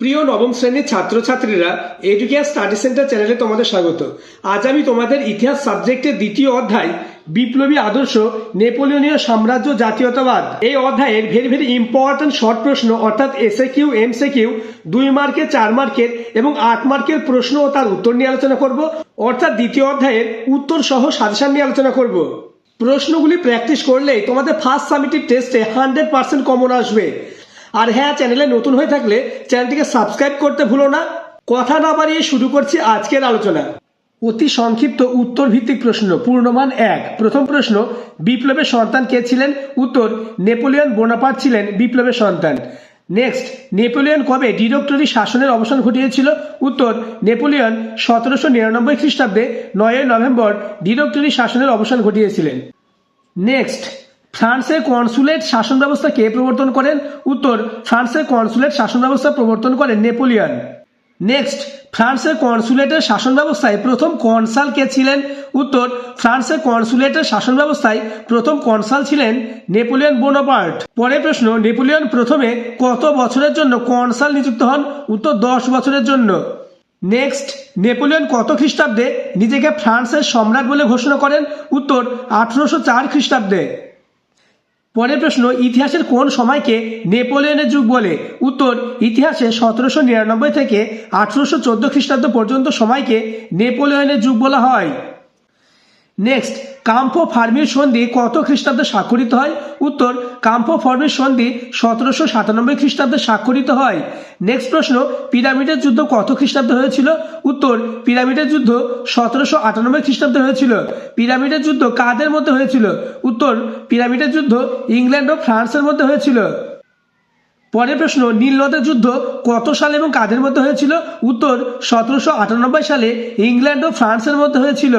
প্রিয় নবম শ্রেণির ছাত্রছাত্রীরা এডুকেয়ার স্টাডি সেন্টার চ্যানেলে তোমাদের স্বাগত। আজ আমি তোমাদের ইতিহাস সাবজেক্টের দ্বিতীয় অধ্যায়, বিপ্লবী আদর্শ, নেপোলিয়নীয় সাম্রাজ্য, জাতীয়তাবাদ। এই অধ্যায়ের ভেরি ভেরি ইম্পর্ট্যান্ট শর্ট প্রশ্ন, অর্থাৎ এসএ কিউ এমসে কিউ দুই মার্কের, চার মার্কের এবং আট মার্কের প্রশ্ন ও তার উত্তর নিয়ে আলোচনা করব। অর্থাৎ দ্বিতীয় অধ্যায়ের উত্তর সহ সাজেশন নিয়ে আলোচনা করব। প্রশ্নগুলি প্র্যাকটিস করলেই তোমাদের ফার্স্ট সামিটিভ টেস্টে হান্ড্রেড পার্সেন্ট কমন আসবে। আর হ্যাঁ চ্যানেলে নতুন হয়ে থাকলে চ্যানেলটিকে সাবস্ক্রাইব করতে ভুলো না। কথা না বাড়িয়ে শুরু করছি আজকের আলোচনা। অতি সংক্ষিপ্ত উত্তর ভিত্তিক প্রশ্ন, পূর্ণমান এক। প্রথম প্রশ্ন, বিপ্লবের সন্তান কে ছিলেন? উত্তর, নেপোলিয়ন বোনাপার ছিলেন বিপ্লবের সন্তান। নেক্সট নেপোলিয়ন কবে ডিরেক্টরি শাসনের অবসান ঘটিয়েছিল? উত্তর, নেপোলিয়ন সতেরোশো নিরানব্বই খ্রিস্টাব্দে নয়ই নভেম্বর ডিরেক্টরি শাসনের অবসান ঘটিয়েছিলেন। নেক্সট ফ্রান্সের কনসুলেট শাসন ব্যবস্থা কে প্রবর্তন করেন? উত্তর, ফ্রান্সের কনসুলেট শাসন ব্যবস্থা প্রবর্তন করেন নেপোলিয়ন। নেক্সট, ফ্রান্সের কনসুলেটের শাসন ব্যবস্থায় প্রথম কনসাল কে ছিলেন? উত্তর, ফ্রান্সের কনসুলেটের শাসন ব্যবস্থায় প্রথম কনসাল ছিলেন নেপোলিয়ন বোনাপার্ট। পরের প্রশ্ন, নেপোলিয়ন প্রথমে কত বছরের জন্য কনসাল নিযুক্ত হন? উত্তর, দশ বছরের জন্য। নেক্সট, নেপোলিয়ন কত খ্রিস্টাব্দে নিজেকে ফ্রান্সের সম্রাট বলে ঘোষণা করেন? উত্তর, আঠারোশো চার খ্রিস্টাব্দে। পরের প্রশ্ন, ইতিহাসের কোন সময়কে নেপোলিয়নের যুগ বলে? উত্তর, ইতিহাসে সতেরোশো নিরানব্বই থেকে আঠারোশো চোদ্দ খ্রিস্টাব্দ পর্যন্ত সময়কে নেপোলিয়নের যুগ বলা হয়। নেক্সট কাম্পো ফার্মির সন্ধি কত খ্রিস্টাব্দে স্বাক্ষরিত হয়? উত্তর কাম্পো ফার্মির সন্ধি সতেরোশো সাতানব্বই খ্রিস্টাব্দে স্বাক্ষরিত হয়। নেক্সট প্রশ্ন, পিরামিডের যুদ্ধ কত খ্রিস্টাব্দে হয়েছিল? উত্তর, পিরামিডের যুদ্ধ সতেরোশো আটানব্বই খ্রিস্টাব্দে হয়েছিল। পিরামিডের যুদ্ধ কাদের মধ্যে হয়েছিল? উত্তর, পিরামিডের যুদ্ধ ইংল্যান্ড ও ফ্রান্সের মধ্যে হয়েছিল। পরের প্রশ্ন, নীল নদের যুদ্ধ কত সালে এবং কাদের মধ্যে হয়েছিল? উত্তর, সতেরোশো আটানব্বই সালে ইংল্যান্ড ও ফ্রান্সের মধ্যে হয়েছিল।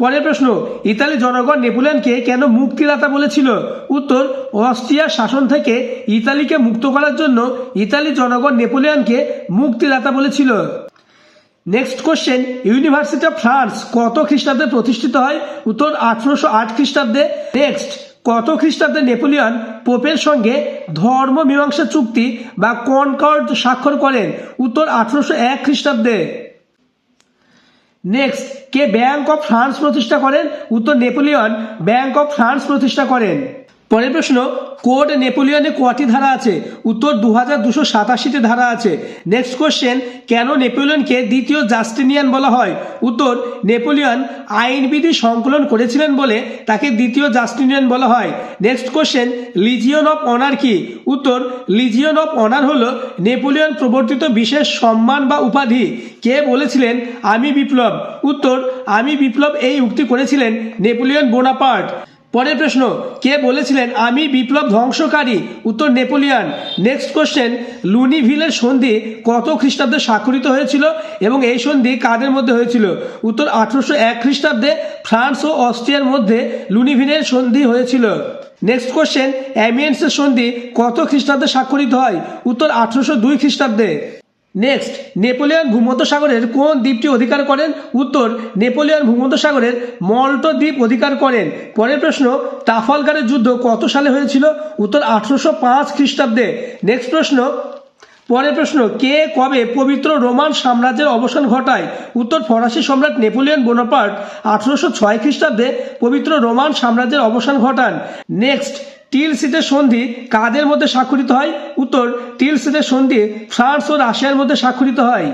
পরের প্রশ্ন, ইতালি জনগণ নেপোলিয়নকে কেন মুক্তিদাতা বলেছিল? উত্তর অস্ট্রিয়ার শাসন থেকে ইতালিকে মুক্ত করার জন্য ইতালি জনগণ নেপোলিয়নকে মুক্তিদাতা বলেছিল। Next question university of France কত খ্রিস্টাব্দে প্রতিষ্ঠিত হয়? উত্তর, আঠারোশো আট খ্রিস্টাব্দে। নেক্সট কত খ্রিস্টাব্দে নেপোলিয়ন পোপের সঙ্গে ধর্ম মীমাংসা চুক্তি বা কনকর্ড স্বাক্ষর করেন? উত্তর, আঠারোশো এক খ্রিস্টাব্দে। নেক্সট কে ব্যাংক অফ ফ্রান্স প্রতিষ্ঠা করেন? উত্তর নেপোলিয়ন ব্যাংক অফ ফ্রান্স প্রতিষ্ঠা করেন। পরের প্রশ্ন, কোড নেপোলিয়নে কটি ধারা আছে? উত্তর দু হাজার দুশো সাতাশিটি ধারা আছে। নেক্সট কোশ্চেন কেন নেপোলিয়নকে দ্বিতীয় জাস্টিনিয়ান বলা হয়? উত্তর, নেপোলিয়ন আইনবিধি সংকলন করেছিলেন বলে তাকে দ্বিতীয় জাস্টিনিয়ান বলা হয়। Next question Legion of Honour কি? উত্তর লিজিয়ন অফ অনার হলো নেপোলিয়ন প্রবর্তিত বিশেষ সম্মান বা উপাধি। কে বলেছিলেন? আমি বিপ্লব। উত্তর, আমি বিপ্লব এই উক্তি করেছিলেন নেপোলিয়ন বোনাপার্ট। পরের প্রশ্ন, কে বলেছিলেন, আমি বিপ্লব ধ্বংসকারী উত্তর, নেপোলিয়ান। নেক্সট কোশ্চেন লুনিভিলের সন্ধি কত খ্রিস্টাব্দে স্বাক্ষরিত হয়েছিল এবং এই সন্ধি কাদের মধ্যে হয়েছিল? উত্তর, আঠারোশো এক খ্রিস্টাব্দে ফ্রান্স ও অস্ট্রিয়ার মধ্যে লুনিভিলের সন্ধি হয়েছিল। নেক্সট কোশ্চেন অ্যামিয়েন্সের সন্ধি কত খ্রিস্টাব্দে স্বাক্ষরিত হয়? উত্তর, আঠারোশো দুই খ্রিস্টাব্দে। নেক্সট নেপোলিয়ন ভূমধ্যসাগরের কোন দ্বীপটি অধিকার করেন? উত্তর নেপোলিয়ন ভূমধ্যসাগরের মল্টো দ্বীপ অধিকার করেন। পরের প্রশ্ন টাফালগারের যুদ্ধ কত সালে হয়েছিল? উত্তর, আঠারোশো পাঁচ খ্রিস্টাব্দে। নেক্সট প্রশ্ন, পরের প্রশ্ন, কে কবে পবিত্র রোমান সাম্রাজ্যের অবসান ঘটায়? উত্তর, ফরাসি সম্রাট নেপোলিয়ন বোনাপার্ট, আঠারোশো ছয় খ্রিস্টাব্দে পবিত্র রোমান সাম্রাজ্যের অবসান ঘটান। নেক্সট টিল সিটের সন্ধি কাদের মধ্যে স্বাক্ষরিত হয়? উত্তর টিল সিটের সন্ধি ফ্রান্স ও রাশিয়ার মধ্যে স্বাক্ষরিত হয়।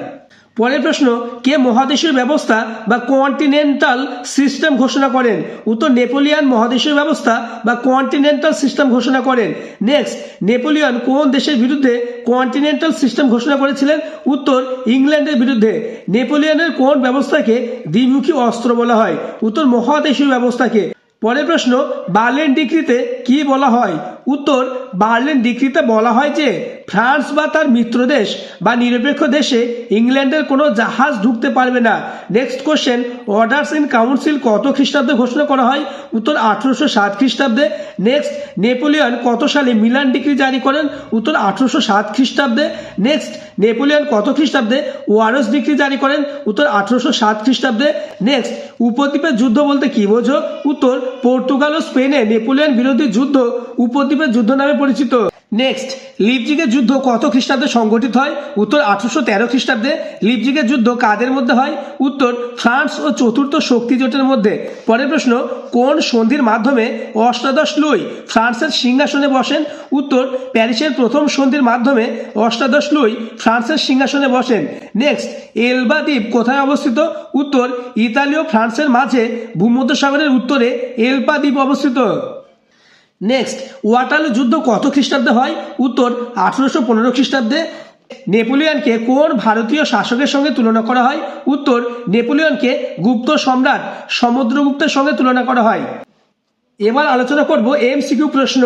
পরের প্রশ্ন, কে মহাদেশীয় ব্যবস্থা বা কন্টিনেন্টাল সিস্টেম ঘোষণা করেন? উত্তর, নেপোলিয়ান মহাদেশীয় ব্যবস্থা বা কন্টিনেন্টাল সিস্টেম ঘোষণা করেন। নেক্সট, নেপোলিয়ন কোন দেশের বিরুদ্ধে কন্টিনেন্টাল সিস্টেম ঘোষণা করেছিলেন? উত্তর, ইংল্যান্ডের বিরুদ্ধে। নেপোলিয়নের কোন ব্যবস্থাকে দ্বিমুখী অস্ত্র বলা হয়? উত্তর, মহাদেশীয় ব্যবস্থাকে। পরের প্রশ্ন বার্লিন ডিক্রিতে কি বলা হয়? উত্তর বার্লিন ডিক্রিতে বলা হয় যে ফ্রান্স বা তার মিত্র দেশ বা নিরপেক্ষ দেশে ইংল্যান্ডের কোনো জাহাজ ঢুকতে পারবে না। Next question orders in council কত খ্রিস্টাব্দে ঘোষণা করা হয়? উত্তর আঠারোশো সাত খ্রিস্টাব্দে। নেক্সট নেপোলিয়ন কত সালে মিলান ডিগ্রি জারি করেন? উত্তর আঠারোশো সাত খ্রিস্টাব্দে। নেক্সট নেপোলিয়ন কত খ্রিস্টাব্দে ওয়ারস ডিগ্রি জারি করেন? উত্তর আঠারোশো সাত খ্রিস্টাব্দে। নেক্সট উপদ্বীপের যুদ্ধ বলতে কি বোঝো? উত্তর, পর্তুগাল ও স্পেনে নেপোলিয়ন বিরোধী যুদ্ধ উপদ্বীপের যুদ্ধ নামে পরিচিত। নেক্সট লিপজিগের যুদ্ধ কত খ্রিস্টাব্দে সংগঠিত হয়? উত্তর আঠারোশো তেরো খ্রিস্টাব্দে। লিপজিগের যুদ্ধ কাদের মধ্যে হয়? উত্তর ফ্রান্স ও চতুর্থ শক্তি জোটের মধ্যে। পরের প্রশ্ন, কোন সন্ধির মাধ্যমে অষ্টাদশ লুই ফ্রান্সের সিংহাসনে বসেন? উত্তর, প্যারিসের প্রথম সন্ধির মাধ্যমে অষ্টাদশ লুই ফ্রান্সের সিংহাসনে বসেন। নেক্সট এলবা দ্বীপ কোথায় অবস্থিত? উত্তর, ইতালি ও ফ্রান্সের মাঝে ভূমধ্যসাগরের উত্তরে এলপা দ্বীপ অবস্থিত। নেক্সট ওয়াটারলু যুদ্ধ কত খ্রিস্টাব্দে হয়? উত্তর, আঠেরোশো পনেরো খ্রিস্টাব্দে। নেপোলিয়নকে কোন ভারতীয় শাসকের সঙ্গে তুলনা করা হয়? উত্তর, নেপোলিয়নকে গুপ্ত সম্রাট সমুদ্রগুপ্তের সঙ্গে তুলনা করা হয়। এবার আলোচনা করব এমসিকিউ প্রশ্ন।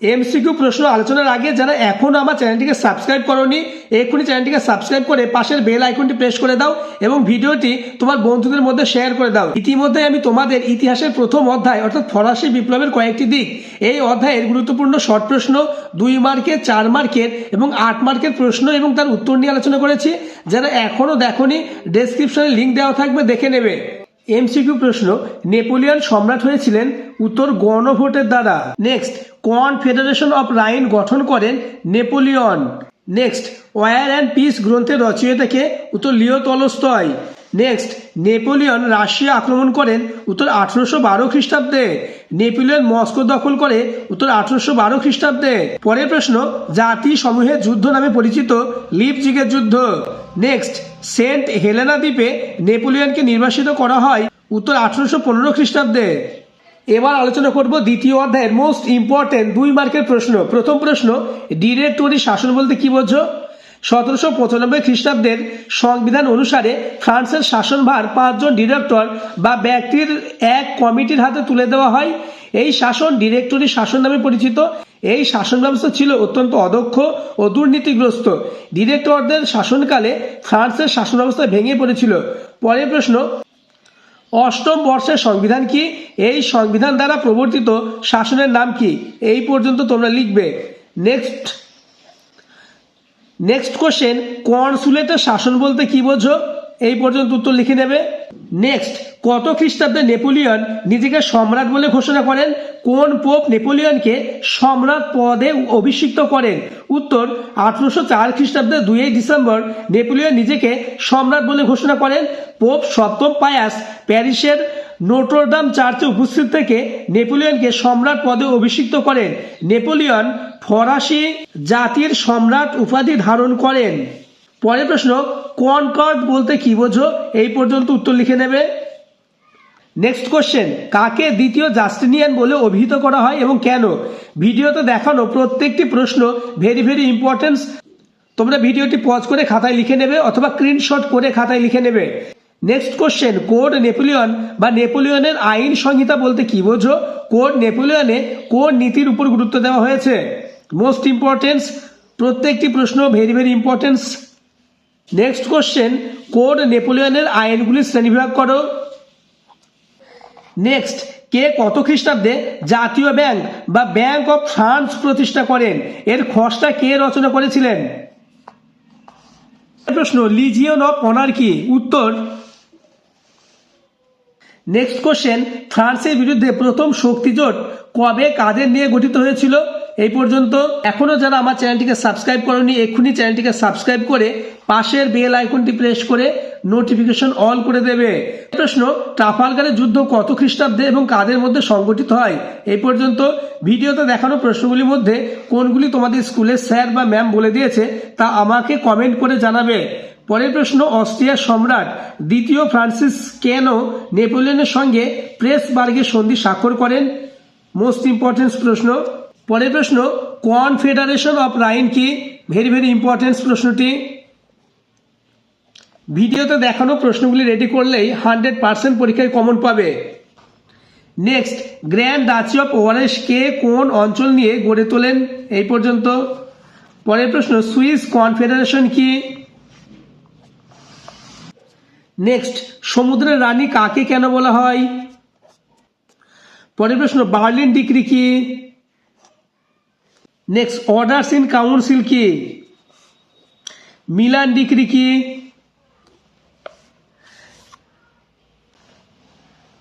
এমসিকিউ প্রশ্ন আলোচনার আগে যারা এখনও আমার চ্যানেলটিকে সাবস্ক্রাইব করনি, এক্ষুনি চ্যানেলটিকে সাবস্ক্রাইব করে পাশের বেল আইকনটি প্রেস করে দাও এবং ভিডিওটি তোমার বন্ধুদের মধ্যে শেয়ার করে দাও। ইতিমধ্যে আমি তোমাদের ইতিহাসের প্রথম অধ্যায়, অর্থাৎ ফরাসি বিপ্লবের কয়েকটি দিক, এই অধ্যায়ের গুরুত্বপূর্ণ শর্ট প্রশ্ন, দুই মার্কের চার মার্কের এবং আট মার্কের প্রশ্ন এবং তার উত্তর নিয়ে আলোচনা করেছি। যারা এখনও দেখনি ডেসক্রিপশনে লিঙ্ক দেওয়া থাকবে, দেখে নেবে। এমসিকিউ প্রশ্ন, নেপোলিয়ন সম্রাট হয়েছিলেন উত্তর গণভোটের দ্বারা। নেক্সট কনফেডারেশন অফ রাইন গঠন করেন Napoleon. Next war and peace গ্রন্থের রচয়িতাকে উত্তর Leo Tolstoy next Napoleon Russia আক্রমণ করেন উত্তর আঠারোশো বারো খ্রিস্টাব্দে। নেপোলিয়ন মস্কো দখল করে উত্তর আঠারোশো বারো খ্রিস্টাব্দে। পরের প্রশ্ন জাতি সমূহের যুদ্ধ নামে পরিচিত লিপজিগের যুদ্ধ। নেক্সট সেন্ট হেলেনা দ্বীপে নেপোলিয়নকে নির্বাসিত করা হয় উত্তর আঠারোশো পনেরো খ্রিস্টাব্দে। এবার আলোচনা করব দ্বিতীয় অধ্যায়ের মোস্ট ইম্পর্টেন্ট দুই মার্কের প্রশ্ন। প্রথম প্রশ্ন, ডিরেক্টরি শাসন বলতে কি বোঝো? সতেরোশো পঁচানব্বই খ্রিস্টাব্দের সংবিধান অনুসারে ফ্রান্সের শাসনভার পাঁচজন ডিরেক্টর বা ব্যক্তির এক কমিটির হাতে তুলে দেওয়া হয়। এই শাসন ডিরেক্টরি শাসন নামে পরিচিত। এই শাসন ব্যবস্থা ছিল অত্যন্ত অদক্ষ ও দুর্নীতিগ্রস্ত। ডিরেক্টরদের শাসনকালে ফ্রান্সের শাসন ব্যবস্থা ভেঙে পড়েছিল। পরের প্রশ্ন, অষ্টম বর্ষের সংবিধান কি? এই সংবিধান দ্বারা প্রবর্তিত শাসনের নাম কি? এই পর্যন্ত তোমরা লিখবে। নেক্সট। নেক্সট কোশ্চেন কনসুলেটের শাসন বলতে কি বোঝো? এই পর্যন্ত উত্তর লিখে নেবে। নেক্সট কত খ্রিস্টাব্দে নেপোলিয়ন নিজেকে সম্রাট বলে ঘোষণা করেন? কোন পোপ নেপোলিয়নকে সম্রাট পদে অভিষিক্ত করেন? উত্তর, আঠারোশো চার খ্রিস্টাব্দে দুই ডিসেম্বর নেপোলিয়ন নিজেকে সম্রাট বলে ঘোষণা করেন। পোপ সপ্তম পায়াস প্যারিসের নোটোরডাম চার্চে উপস্থিত থেকে নেপোলিয়নকে সম্রাট পদে অভিষিক্ত করেন। নেপোলিয়ন ফরাসি জাতির সম্রাট উপাধি ধারণ করেন। পরের প্রশ্ন, কনকর্ড বলতে কি বোঝো? এই পর্যন্ত উত্তর লিখে নেবে। নেক্সট কোশ্চেন কাকে দ্বিতীয় জাস্টিনিয়ান বলে অভিহিত করা হয় এবং কেন? ভিডিওতে দেখানো প্রত্যেকটি প্রশ্ন ভেরি ভেরি ইম্পর্টেন্স তোমরা ভিডিওটি পজ করে খাতায় লিখে নেবে অথবা স্ক্রিনশট করে খাতায় লিখে নেবে। নেক্সট কোশ্চেন কোড নেপোলিয়ন বা নেপোলিয়নের আইন সংহিতা বলতে কি বোঝো? কোড নেপোলিয়নে কোন নীতির উপর গুরুত্ব দেওয়া হয়েছে? মোস্ট ইম্পর্টেন্স প্রত্যেকটি প্রশ্ন very very importance next question code নেপোলিয়নের আইনগুলি শ্রেণীবিভাগ করো। নেক্সট কে কত খ্রিস্টাব্দে জাতীয় ব্যাংক বা ব্যাংক অফ ফ্রান্স প্রতিষ্ঠা করেন? এর খসড়া কে রচনা করেছিলেন? প্রশ্ন, লিজিয়ন অফ অনার কি উত্তর নেক্সট কোশ্চেন ফ্রান্সের বিরুদ্ধে প্রথম শক্তিজোট কবে কাদের নিয়ে গঠিত হয়েছিল? এই পর্যন্ত এখনও যারা আমার চ্যানেলটিকে সাবস্ক্রাইব করেনি, এক্ষুনি চ্যানেলটিকে সাবস্ক্রাইব করে পাশের বেল আইকনটি প্রেস করে নোটিফিকেশন অল করে দেবে। প্রশ্ন ট্রাফালগারের যুদ্ধ কত খ্রিস্টাব্দে এবং কাদের মধ্যে সংগঠিত হয়? এই পর্যন্ত ভিডিওতে দেখানো প্রশ্নগুলির মধ্যে কোনগুলি তোমাদের স্কুলের স্যার বা ম্যাম বলে দিয়েছে তা আমাকে কমেন্ট করে জানাবে। পরের প্রশ্ন অস্ট্রিয়ার সম্রাট দ্বিতীয় ফ্রান্সিস কেন নেপোলিয়নের সঙ্গে প্রেসবার্গের সন্ধি স্বাক্ষর করেন? মোস্ট ইম্পর্টেন্স প্রশ্ন। পরের প্রশ্ন, কনফেডারেশন অফ রাইন কি? ভেরি ভেরি ইম্পর্টেন্স প্রশ্নটি। ভিডিওতে দেখানো প্রশ্নগুলি রেডি করলেই হান্ড্রেড পার্সেন্ট পরীক্ষায় কমন পাবে। Next grand duchy of Warsaw কে কোন অঞ্চল নিয়ে গড়ে তোলেন? এই পর্যন্ত। পরের প্রশ্ন, সুইস কনফেডারেশন কি? নেক্সট সমুদ্রের রানী কাকে কেন বলা হয়? পরের প্রশ্ন, বার্লিন ডিগ্রি কি? নেক্সট অর্ডার্স ইন কাউন্সিল কি? মিলান ডিগ্রি কি?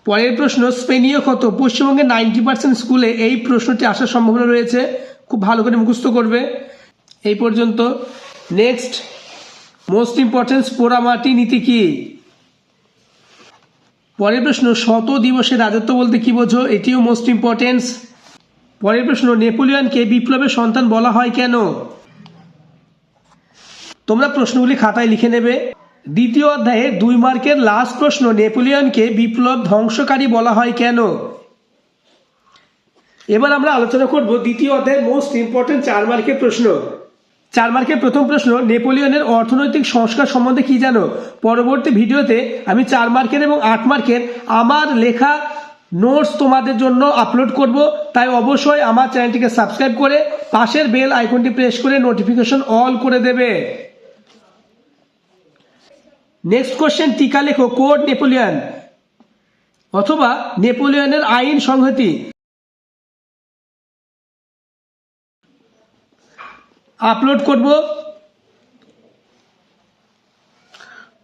পরের প্রশ্ন, স্পেনীয় কত? পশ্চিমবঙ্গে নাইনটি পার্সেন্ট স্কুলে এই প্রশ্নটি আসার সম্ভাবনা রয়েছে। খুব ভালো করে মুখস্থ করবে। এই পর্যন্ত নেক্সট মোস্ট ইম্পর্টেন্স পোড়ামাটি নীতি কি? পরের প্রশ্ন, শত দিবসে রাজত্ব বলতে কি বোঝো? এটিও মোস্ট ইম্পর্টেন্স পরের প্রশ্ন, নেপোলিয়নকে বিপ্লবের সন্তান বলা হয় কেন? তোমরা প্রশ্নগুলি খাতায় লিখে নেবে। দ্বিতীয় অধ্যায়ে দুই মার্কের লাস্ট প্রশ্ন, নেপোলিয়নকে বিপ্লব ধ্বংসকারী বলা হয় কেন? এবার আমরা আলোচনা করব দ্বিতীয় অধ্যায়ের মোস্ট ইম্পর্টেন্ট চার মার্কের প্রশ্ন। চার মার্কের প্রথম প্রশ্ন, নেপোলিয়নের অর্থনৈতিক সংস্কার সম্বন্ধে কি জানো? পরবর্তী ভিডিওতে আমি চার মার্কের এবং আট মার্কের আমার লেখা নোটস তোমাদের জন্য আপলোড করব। তাই অবশ্যই আমার চ্যানেলটিকে সাবস্ক্রাইব করে পাশের বেল আইকনটি প্রেস করে নোটিফিকেশন অল করে দেবে। নেক্সট কোশ্চেন টিকা লেখো কোড নেপোলিয়ন অথবা নেপোলিয়নের আইন সংহতি। আপলোড করব।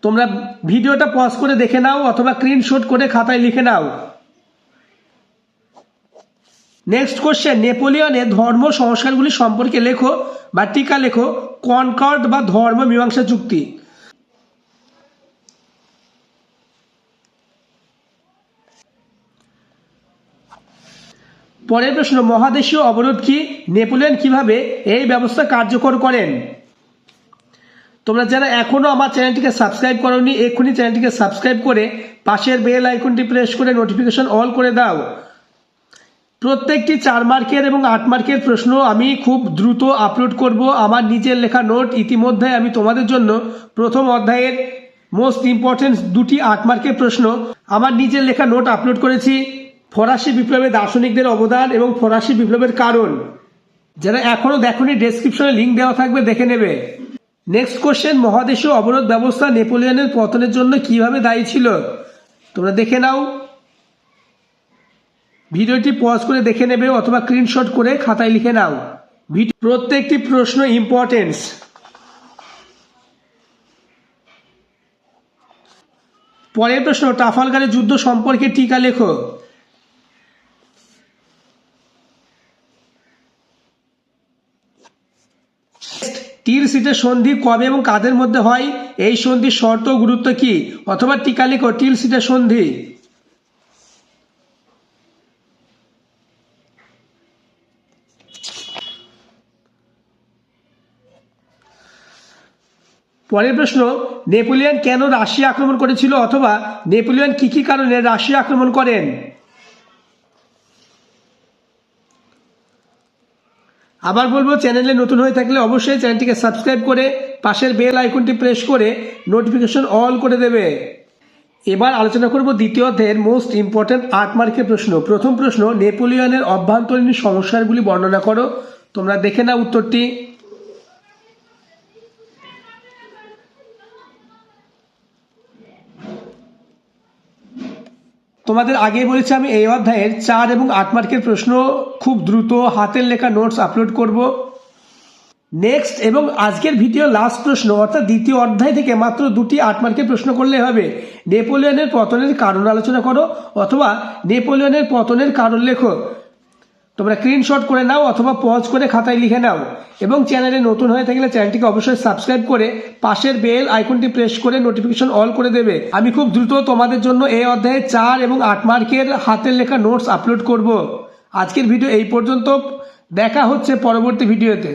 তোমরা ভিডিওটা পজ করে দেখে নাও অথবা স্ক্রিনশট করে খাতায় লিখে নাও। নেক্সট কোশ্চেন নেপোলিয়নের ধর্ম সংস্কারগুলি সম্পর্কে লেখো বা টিকা লেখো, কনকর্ড বা ধর্ম মীমাংসা চুক্তি। পরের প্রশ্ন, মহাদেশীয় অবরোধ কি? নেপোলিয়ন কীভাবে এই ব্যবস্থা কার্যকর করেন? তোমরা যারা এখনও আমার চ্যানেলটিকে সাবস্ক্রাইব করোনি, এক্ষুনি চ্যানেলটিকে সাবস্ক্রাইব করে পাশের বেল আইকনটি প্রেস করে নোটিফিকেশন অল করে দাও। প্রত্যেকটি চার মার্কের এবং আট মার্কের প্রশ্ন আমি খুব দ্রুত আপলোড করব। আমার নিজের লেখা নোট ইতিমধ্যে আমি তোমাদের জন্য প্রথম অধ্যায়ের মোস্ট ইম্পর্টেন্ট দুটি আট মার্কের প্রশ্ন, আমার নিজের লেখা নোট আপলোড করেছি। ফরাসি বিপ্লবে দার্শনিকদের অবদান এবং ফরাসি বিপ্লবের কারণ। যারা এখনও দেখোনি ডেসক্রিপশনে লিঙ্ক দেওয়া থাকবে, দেখে নেবে। নেক্সট কোশ্চেন মহাদেশীয় অবরোধ ব্যবস্থা নেপোলিয়নের পতনের জন্য কীভাবে দায়ী ছিল? তোমরা দেখে নাও। ভিডিওটি পজ করে দেখে নেবে অথবা স্ক্রিনশট করে খাতায় লিখে নাও। প্রত্যেকটি প্রশ্ন ইম্পর্টেন্স পরের প্রশ্ন টাফালগারের যুদ্ধ সম্পর্কে টিকা লেখো। তীর সিটের সন্ধি কবে এবং কাদের মধ্যে হয়? এই সন্ধির শর্ত গুরুত্ব কি? অথবা টিকা লেখো টিল সিটের সন্ধি। পরের প্রশ্ন, নেপোলিয়ন কেন রাশিয়া আক্রমণ করেছিল অথবা নেপোলিয়ন কি কি কারণে রাশিয়া আক্রমণ করেন? আবার বলব চ্যানেলে নতুন হয়ে থাকলে অবশ্যই চ্যানেলটিকে সাবস্ক্রাইব করে, পাশের বেল আইকনটি প্রেস করে নোটিফিকেশন অল করে দেবে। এবার আলোচনা করব দ্বিতীয় অধ্যায়ের মোস্ট ইম্পর্ট্যান্ট আট মার্কের প্রশ্ন। প্রথম প্রশ্ন, নেপোলিয়নের অভ্যন্তরীণ সমস্যাগুলি বর্ণনা করো। তোমরা দেখে নাও উত্তরটি। তোমাদের আগে বলেছি আমি এই অধ্যায়ের চার এবং আট মার্কের প্রশ্ন খুব দ্রুত হাতের লেখা নোটস আপলোড করব। নেক্সট এবং আজকের ভিডিও লাস্ট প্রশ্ন, অর্থাৎ দ্বিতীয় অধ্যায় থেকে মাত্র দুটি আট মার্কের প্রশ্ন করলে হবে। নেপোলিয়নের পতনের কারণ আলোচনা করো, অথবা নেপোলিয়নের পতনের কারণ লেখো। তোমরা স্ক্রিনশট করে নাও অথবা পজ করে খাতায় লিখে নাও। এবং চ্যানেলে নতুন হয়ে থাকলে চ্যানেলটিকে অবশ্যই সাবস্ক্রাইব করে পাশের বেল আইকনটি প্রেস করে নোটিফিকেশন অল করে দেবে। আমি খুব দ্রুত তোমাদের জন্য এই অধ্যায়ে চার এবং আট মার্কের হাতের লেখা নোটস আপলোড করব। আজকের ভিডিও এই পর্যন্ত। দেখা হচ্ছে পরবর্তী ভিডিওতে